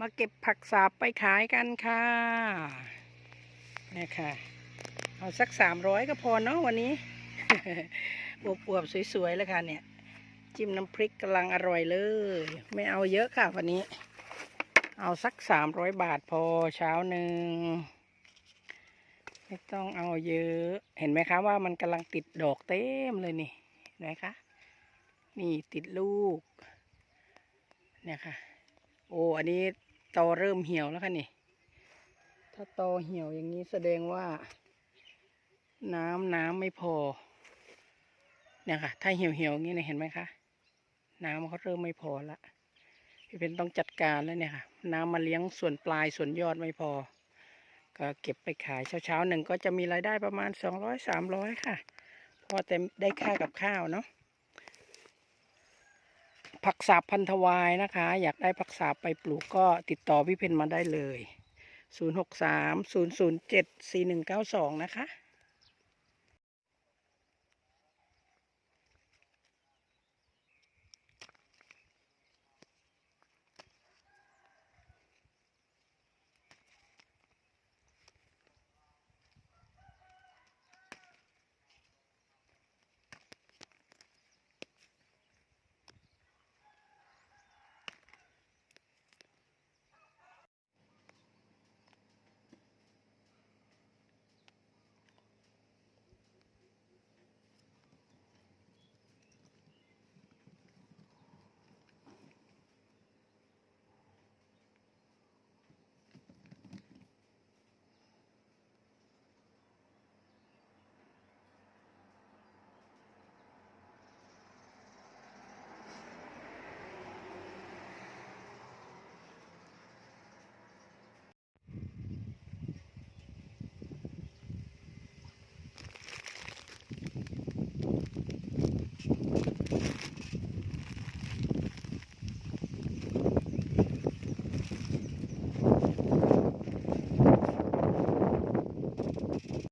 มาเก็บผักสาบไปขายกันค่ะเนี่ยค่ะ เอาสักสามร้อยก็พอเนาะวันนี้อวบๆสวยๆเลยค่ะเนี่ย จิ้มน้ำพริกกำลังอร่อยเลย ไม่เอาเยอะค่ะวันนี้ เอาสักสามร้อยบาทพอเช้าหนึ่งไม่ต้องเอาเยอะ เห็นไหมคะว่ามันกำลังติดดอกเต็มเลยนี่เห็นไหมคะ นี่ติดลูกเนี่ยค่ะ โอ้อันนี้ตอเริ่มเหี่ยวแล้วค่ะนี่ ถ้าตอเหี่ยวอย่างนี้แสดงว่า น้ำน้ำไม่พอ เนี่ยค่ะ ถ้าเหี่ยวเหี่ยวอย่างนี้เนี่ยเห็นไหมคะน้ำเขาเริ่มไม่พอละพี่เป็นต้องจัดการแล้วเนี่ยค่ะ น้ำมาเลี้ยงส่วนปลายส่วนยอดไม่พอ ก็เก็บไปขายเช้าๆหนึ่งก็จะมีรายได้ประมาณสองร้อยสามร้อยค่ะ พอแต่ได้ค่ากับข้าวเนาะ ผักสาบพันธวายนะคะ อยากได้ผักสาบไปปลูกก็ติดต่อพี่เพนมาได้เลย 063 007 4192 นะคะ